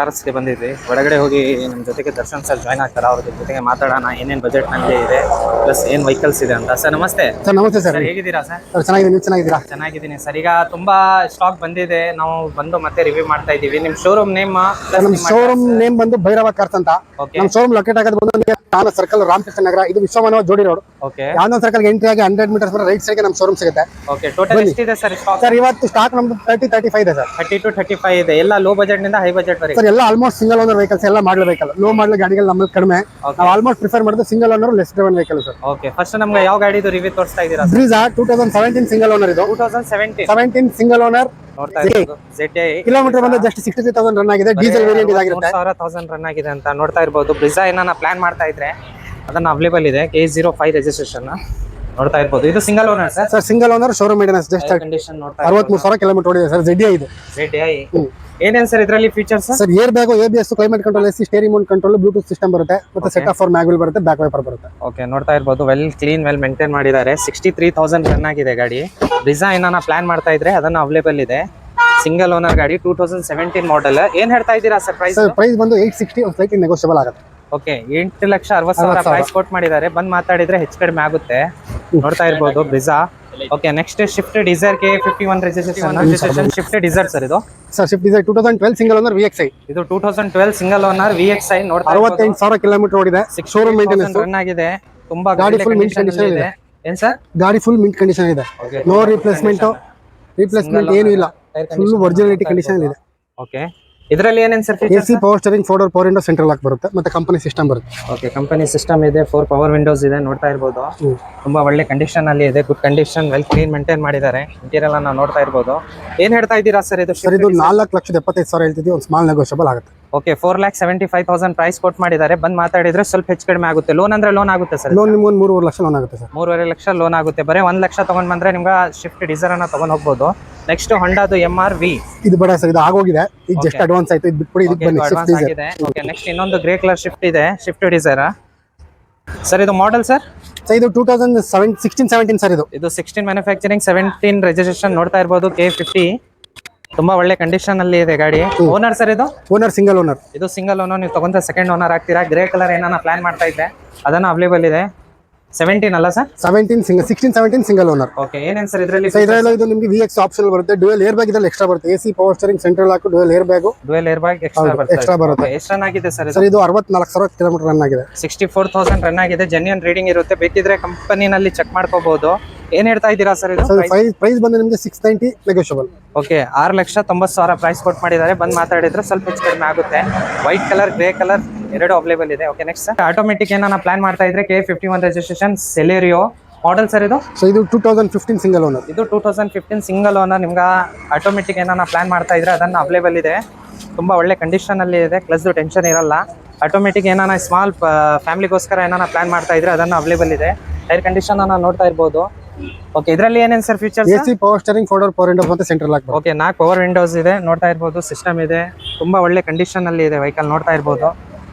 ಕಾರ್ಸ್ಗೆ ಬಂದಿದ್ವಿ ಒಳಗಡೆ ಹೋಗಿ ನಮ್ಮ ಜೊತೆಗೆ ದರ್ಶನ್ ಸರ್ ಜಾಯ್ನ್ ಆಗ್ತಾರೆ. ಅವ್ರ ಜೊತೆಗೆ ಮಾತಾಡೋಣ ಏನೇನು ಬಜೆಟ್ನಲ್ಲಿ ಇದೆ ಪ್ಲಸ್ ಏನ್ ವೆಹಿಕಲ್ಸ್ ಇದೆ ಅಂತ. ಸರ್ ನಮಸ್ತೆ. ಸರ್ ನಮಸ್ತೆ ಸರ್ ಹೇಗಿದ್ದೀರಾ ಸರ್ ಸರ್ ಚೆನ್ನಾಗಿದೆ ನೀವು ಚೆನ್ನಾಗಿದ್ದೀರಾ? ಚೆನ್ನಾಗಿದ್ದೀನಿ. ಸರ್ ಈಗ ತುಂಬಾ ಸ್ಟಾಕ್ ಬಂದಿದೆ. ನಾವು ಬಂದು ಮತ್ತೆ ರಿವ್ಯೂ ಮಾಡ್ತಾ ಇದ್ದೀವಿ. ನಿಮ್ ಶೋರೂಮ್ ನೇಮ್ ನಮ್ಮ ಶೋರೂಮ್ ನೇಮ್ ಬಂದು ಭೈರವ ಕಾರ್ಸ್ ಅಂತ. ನಮ್ಮ ಶೋರೂಮ್ ಲೊಕೇಟ್ ಆಗೋದು ಬಂದು ನಿಮಗೆ ತಾನ ಸರ್ಕಲ್ ರಾಮಕೃಷ್ಣ ನಗರ. ಇದು ವಿಶ್ವಮಾನವ ಜೋಡಿ ರೋಡ್ ಓಕೆ ಯಾವ್ದೋ ಸರ್ಕಲ್ ಎಂಟ್ರಿ ಆಗಿ ಹಂಡ್ರೆಡ್ ಮೀಟರ್ಸ್ ರೈಟ್ ಸೈಡ್ಗೆ ನಮ್ಮ ಶೋರೂಮ್ ಸಿಗುತ್ತೆ. ಓಕೆ ಟೋಟಲ್ ಎಷ್ಟಿದೆ ಸರ್ ಇವತ್ತು ಸ್ಟಾಕ್ ನಮ್ದು ತರ್ಟಿ ತರ್ಟಿ ಫೈವ್ ಇದೆ sir thirty two thirty five ಇದೆ. ಎಲ್ಲ ಲೋ ಬಜೆಟ್ನಿಂದ ಹೈ ಬಜೆಟ್ ಸರ್ ಎಲ್ಲ ಆಲ್ಮೋಸ್ಟ್ ಸಿಂಗಲ್ ಓನರ್ ವೆಹಿಕಲ್ಸ್ ಎಲ್ಲ ಮಾಡಲ್ ವೆಹಿಕಲ್ ಲೋ ಮಾಡಲ್ ಗಾಡಿಗಳು ನಮ್ಮ ಕಡಿಮೆ. ನಾವು ಆಲ್ಮೋಸ್ಟ್ ಪ್ರಿಫರ್ ಮಾಡೋದು single owner less driven vehicle sir okay first ನಮ್ಗೆ ಯಾವ ಗಾಡಿ ರಿವ್ಯೂ ತೋರಿಸ್ತಾ ಇದ್ದೀರಾ Brezza two thousand seventeen single owner ಇದು. Two thousand seventeen seventeen single owner kilometre ಬಂದು just sixty three thousand run ಆಗಿದೆ. ಡೀಸೆಲ್ ವೇರಿಯಂಟ್ ಇದಾಗಿರುತ್ತೆ. ಸಾವಿರ ತೌಸಂಡ್ ರನ್ ಆಗಿದೆ ಅಂತ ನೋಡ್ತಾ ಇರ್ಬೋದು. ಬ್ರಿಜಾ ಏನಾನ ಪ್ಲಾನ್ ಮಾಡ್ತಾ ಇದ್ರೆ ಅದನ್ನ ಅವೈಲೇಬಲ್ ಇದೆ. ಕೆ ಜೀರೋ ಫೈವ್ ರಿಜಿಸ್ಟ್ರೇಷನ್ ನೋಡ್ತಾ ಇರ್ಬೋದು. ಇದು single owner sir? Sir single owner showroom maintenance just condition ನೋಡ್ತಾ ಅರವತ್ಮೂರು ಸಾವಿರ ಕಿಲೋಮೀಟರ್ ಓಡಿದೆ ಸರ್ ಜೆಡಿ ಇದು. Z I. ಏನೇನ್ ಸರ್ ಇದರಲ್ಲಿ features sir air bag A B S climate control AC steering mount control Bluetooth system ಬರುತ್ತೆ ಮತ್ತೆ set of four mag wheel ಬರುತ್ತೆ ಬ್ಯಾಕ್ ವೈಪರ್ ಬರುತ್ತೆ. ಓಕೆ ನೋಡ್ತಾ ಇರ್ಬೋದು. ವೆಲ್ ಕ್ಲೀನ್ ವೆಲ್ ಮೇಂಟೈನ್ ಮಾಡಿದ್ದಾರೆ. ಸಿಕ್ಸ್ಟಿ ತ್ರೀ ತೌಸಂಡ್ ರನ್ ಆಗಿದೆ ಗಾಡಿ. Design ಅನ್ನ ಪ್ಲಾನ್ ಮಾಡ್ತಾ ಇದ್ರೆ ಅದನ್ನ ಅವೈಲೇಬಲ್ ಇದೆ. ಸಿಂಗಲ್ ಓನರ್ ಗಾಡಿ ಟೂ ತೌಸಂಡ್ ಸೆವೆಂಟೀನ್ ಮಾಡೆಲ್ ಏನ್ ಹೇಳ್ತಾ ಇದ್ದೀರಾ ಸರ್ ಪ್ರೈಸ್ ಸರ್ ಪ್ರೈಸ್ ಬಂದು ಏಟ್ ಸಿಕ್ಸ್ಟಿ ಒಂದು ಸ್ಲೈಟ್ಲಿ ನೆಗೋಷಿಯಬಲ್ ಆಗುತ್ತೆ. ಓಕೆ ಎಂಟು ಲಕ್ಷ ಅರವತ್ತು ಸಾವಿರ ಪ್ರೈಸ್ ಕೋಟ್ ಮಾಡಿದ್ದಾರೆ. ಬಂದ್ ಮಾತಾಡಿದ್ರೆ ಹೆಚ್ಚು ಕಡಿಮೆ ಆಗುತ್ತೆ. ನೋಡ್ತಾ ಇರ್ಬೋದು Brezza okay next Swift Dzire K fifty one registration Swift Dzire sir ಇದು. Sir Swift Dzire two thousand twelve single owner V X I ಇದು two thousand twelve single owner V X I ನೋಡ್ತಾ ಅರವತ್ತೆಂಟು ಸಾವಿರ kilometre ಓಡಿದೆ. Showroom maintenance run ಆಗಿದೆ. ತುಂಬಾ ಗಾಡಿ full mint ಅಲ್ಲಿ ಇದೆ. ಏನ್ ಸರ್ ಗಾಡಿ ಫುಲ್ ಮಿಂಟ್ ಕಂಡೀಷನ್ ಇದೆ. ನೋ ರಿಪ್ಲೇಸ್ಮೆಂಟ್ ರಿಪ್ಲೇಸ್ಮೆಂಟ್ ಏನು ಇಲ್ಲ. ಫುಲ್ ಒರಿಜಿನಾಲಿಟಿ ಕಂಡೀಷನ್ ಇದೆ. ಓಕೆ ಇದರಲ್ಲಿ ಏನೇನು sir A C power steering four door power window central lock ಬರುತ್ತೆ. ಮತ್ತೆ ಕಂಪನಿ ಸಿಸ್ಟಮ್ ಬರುತ್ತೆ. ಓಕೆ ಕಂಪನಿ ಸಿಸ್ಟಮ್ ಇದೆ ಫೋರ್ ಪವರ್ ವಿಂಡೋಸ್ ಇದೆ ನೋಡ್ತಾ ಇರ್ಬೋದು. ತುಂಬಾ ಒಳ್ಳೆ ಕಂಡೀಷನ್ ಅಲ್ಲಿ ಇದೆ good condition well clean maintain ಮಾಡಿದ್ದಾರೆ. ಇಂಟೀರಿಯಲ್ ನಾವು ನೋಡ್ತಾ ಇರ್ಬೋದು. ಏನ್ ಹೇಳ್ತಾ ಇದ್ದೀರಾ ಸರ್ ಇದು ಸರ್ ಇದು ನಾಲ್ಕು ಲಕ್ಷದ ಎಪ್ಪತ್ತೈದು ಸಾವಿರ ಹೇಳ್ತಿದ್ವಿ ಒಂದು ಸ್ಮಾಲ್ ನೆಗೋಷಿಯಬಲ್ ಆಗುತ್ತೆ. Okay four lakh seventy five thousand price quote ಮಾಡಿದ್ದಾರೆ. ಬಂದ್ ಮಾತಾಡಿದ್ರೆ ಸ್ವಲ್ಪ ಹೆಚ್ಚು ಕಡಿಮೆ ಆಗುತ್ತೆ. ಲೋನ್ ಅಂದ್ರೆ ಲೋನ್ ಆಗುತ್ತೆ ಸರ್ ಲೋನ್ ನಿಮ್ಗೆ ಒಂದು ಮೂರುವರೆ ಲಕ್ಷ ಲೋನ್ ಆಗುತ್ತೆ ಸರ್. ಮೂರುವರೆ ಲಕ್ಷ ಲೋನ್ ಆಗುತ್ತೆ. ಬರೀ ಒಂದ್ ಲಕ್ಷ ತಗೊಂಡ್ ಬಂದ್ರೆ ನಿಮ್ಗೆ ಶಿಫ್ಟ್ ಡಿಸೈರ್ ಅನ್ನ ತಗೊಂಡ್ ಹೋಗ್ಬೋದು. ನೆಕ್ಸ್ಟ್ ಹೊಂಡಾದು ಎಂ ಆರ್ ವಿ ಇದು ಬೇಡ ಸರ್ ಇದು ಆಗೋಗಿದೆ. ಈಗ ಜಸ್ಟ್ ಅಡ್ವಾನ್ಸ್ ಆಯ್ತು. ಇದು ಬಿಟ್ಬಿಡಿ ಇದಕ್ಕೆ ಬನ್ನಿ ಶಿಫ್ಟ್ ಅಡ್ವಾನ್ಸ್ ಇದೆ ಆಗಿದೆ. ಓಕೆ ನೆಕ್ಸ್ಟ್ ಇನ್ನೊಂದು ಗ್ರೇ ಕಲರ್ ಶಿಫ್ಟ್ ಇದೆ. ಶಿಫ್ಟ್ ಡಿಸೈರ್ ಸರ್ ಇದು ಮಾಡೆಲ್ ಸರ್ ಸರ್ ಇದು two thousand seven sixteen seventeen sir ಇದು. ಇದು ಸಿಕ್ಸ್ಟೀನ್ ಮ್ಯಾನುಫ್ಯಾಕ್ಚರಿಂಗ್ ಸೆವೆಂಟೀನ್ ರಿಜಿಸ್ಟ್ರೇಷನ್ ನೋಡ್ತಾ ಇರ್ಬೋದು ಕೆ ಫಿಫ್ಟಿ ತುಂಬಾ ಒಳ್ಳೆ ಕಂಡೀಷನ್ ಅಲ್ಲಿ ಇದೆ ಗಾಡಿ. ಓನರ್ ಸರ್ ಇದು? ಓನರ್ ಸಿಂಗಲ್ ಓನರ್ ಇದು ಸಿಂಗಲ್ ಓನರ್ ನೀವು ತಗೊಂಡ್ರೆ ಸೆಕೆಂಡ್ ಓನರ್ ಆಗ್ತೀರಾ? ಗ್ರೇ ಕಲರ್ ಏನಾನ ಪ್ಲಾನ್ ಮಾಡ್ತಾ ಇದ್ದೆ ಅದನ್ನ ಅವೈಲೇಬಲ್ ಇದೆ. ಸೆವೆಂಟೀನ್ ಅಲ್ಲ sir seventeen single sixteen seventeen single owner okay ಏನೇನ್ ಸರ್ ಇದರಲ್ಲಿ ಸರ್ ಇದರಲ್ಲಿ ಇದು ನಿಮಗೆ ವಿ ಎಕ್ಸ್ ಆಪ್ಷನ್ ಬರುತ್ತೆ. ಡುವೆಲ್ ಏರ್ ಬ್ಯಾಗ್ ಇದ್ರಲ್ಲಿ ಎಕ್ಸ್ಟ್ರಾ ಬರುತ್ತೆ. ಎಸಿ ಪವರ್ ಸ್ಟರಿಂಗ್ ಸೆಂಟ್ರಲ್ ಹಾಕು dual air bag dual air bag extra ಬರುತ್ತೆ. ಎಕ್ಸ್ಟ್ರಾ ಬರುತ್ತೆ. ರನ್ ಆಗಿದೆ ಸರ್ ಇದು? ಸರ್ ಇದು ಅರವತ್ನಾಲ್ಕು ಸಾವಿರ ಕಿಲೋಮೀಟರ್ ರನ್ ಆಗಿದೆ. ಸಿಕ್ಸ್ಟಿ ಫೋರ್ ತೌಸಂಡ್ ರನ್ ಆಗಿದೆ. ಜೆನ್ಯನ್ ರೀಡಿಂಗ್ ಇರುತ್ತೆ. ಬೇಕಿದ್ರೆ ಕಂಪನಿನಲ್ಲಿ ಚೆಕ್ ಮಾಡ್ಕೋಬಹುದು ಏನ್ ಹೇಳ್ತಾ ಇದ್ದೀರಾ ಸರ್ ಇದು? ಸರ್ ಪ್ರೈಸ್ ಪ್ರೈಸ್ ಬಂದು ನಿಮಗೆ ಸಿಕ್ಸ್ ನೈಂಟಿ ನೆಗೋಷಿಯಬಲ್ ಓಕೆ ಆರು ಲಕ್ಷ ತೊಂಬತ್ತು ಸಾವಿರ ಪ್ರೈಸ್ ಕೊಟ್ಟು ಮಾಡಿದ್ದಾರೆ. ಬಂದು ಮಾತಾಡಿದ್ರೆ ಸ್ವಲ್ಪ ಹೆಚ್ಚು ಕಡಿಮೆ ಆಗುತ್ತೆ. ವೈಟ್ ಕಲರ್ ಗ್ರೇ ಕಲರ್ ಎರಡು ಅವೈಲೇಬಲ್ ಇದೆ. ಓಕೆ ನೆಕ್ಸ್ಟ್ ಆಟೋಮೆಟಿಕ್ ಏನಾನ ಪ್ಲಾನ್ ಮಾಡ್ತಾ ಇದ್ರೆ K fifty one registration Celerio model sir ಇದು? ಸೊ ಇದು two thousand fifteen single owner ಇದು two thousand fifteen single owner ನಿಮ್ಗೆ ಆಟೋಮೆಟಿಕ್ ಏನಾನ ಪ್ಲಾನ್ ಮಾಡ್ತಾ ಇದ್ರೆ ಅದನ್ನ ಅವೈಲೇಬಲ್ ಇದೆ. ತುಂಬಾ ಒಳ್ಳೆ ಕಂಡೀಷನ್ ಅಲ್ಲಿ ಇದೆ. ಪ್ಲಸ್ ಟೆನ್ಷನ್ ಇರಲ್ಲ. ಆಟೋಮೆಟಿಕ್ ಏನಾನ ಸ್ಮಾಲ್ ಫ್ಯಾಮಿಲಿಗೋಸ್ಕರ ಏನಾನ ಪ್ಲಾನ್ ಮಾಡ್ತಾ ಇದ್ರೆ ಅದನ್ನ ಅವೈಲೇಬಲ್ ಇದೆ. ಟೈರ್ ಕಂಡೀಷನ್ ನೋಡ್ತಾ ಇರ್ಬೋದು. ಓಕೆ ಇದರಲ್ಲಿ ಏನೇನು sir features AC power steering four door power windows ಮತ್ತೆ ಸೆಂಟ್ರಲ್ ಲಾಕ್ ಬರುತ್ತೆ ಓಕೆ ನಾಲ್ಕು ಪವರ್ ವಿಂಡೋಸ್ ಇದೆ ನೋಡ್ತಾ ಇರ್ಬೋದು ಸಿಸ್ಟಮ್ ಇದೆ. ತುಂಬಾ ಒಳ್ಳೆ ಕಂಡೀಷನ್ ಅಲ್ಲಿ ಇದೆ ವೆಹಿಕಲ್ ನೋಡ್ತಾ ಇರ್ಬೋದು.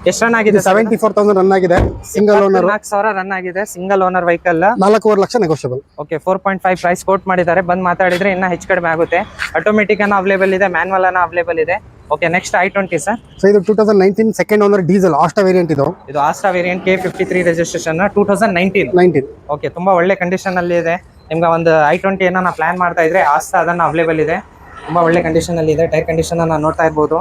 ಎಷ್ಟು ರನ್ ಆಗಿದೆ ಸೆವೆಂಟಿ ಫೋರ್ ತೌಸಂಡ್ ರನ್ ಆಗಿದೆ ಸಿಂಗಲ್ ಓನರ್ ನಾಲ್ಕು ಸಾವಿರ ರನ್ ಆಗಿದೆ ಸಿಂಗಲ್ ಓನರ್ ವೆಹಿಕಲ್ ನಾಲ್ಕೂವರೆ lakh negotiable okay four point five price quote ಮಾಡಿದ್ದಾರೆ. ಬಂದ್ ಮಾತಾಡಿದ್ರೆ ಇನ್ನ ಹೆಚ್ಚು ಕಡಿಮೆ ಆಗುತ್ತೆ. ಆಟೋಮೆಟಿಕ್ ಅನ್ನ ಅವೈಲೇಬಲ್ ಇದೆ ಮ್ಯಾನ್ವಲ್ ಅನ್ನ ಅವೈಲೇಬಲ್ ಇದೆ. Okay next I twenty sir so ಇದು two thousand nineteen second owner diesel Asta variant ಇದು. ಇದು Asta variant K fifty three registration two thousand nineteen nineteen okay ತುಂಬಾ ಒಳ್ಳೆ ಕಂಡೀಷನ್ ಅಲ್ಲಿ ಇದೆ. ನಿಮ್ಗೆ ಒಂದು ಐ ಟ್ವೆಂಟಿ ನಾನು ಪ್ಲಾನ್ ಮಾಡ್ತಾ ಇದ್ರೆ ಆಸ್ತಾ ಅದನ್ನ ಅವೈಲೇಬಲ್ ಇದೆ. ತುಂಬಾ ಒಳ್ಳೆ ಕಂಡೀಷನ್ ಅಲ್ಲಿ ಇದೆ. ಟೈರ್ ಕಂಡೀಷನ್ ಅನ್ನ ನೋಡ್ತಾ ಇರ್ಬೋದು.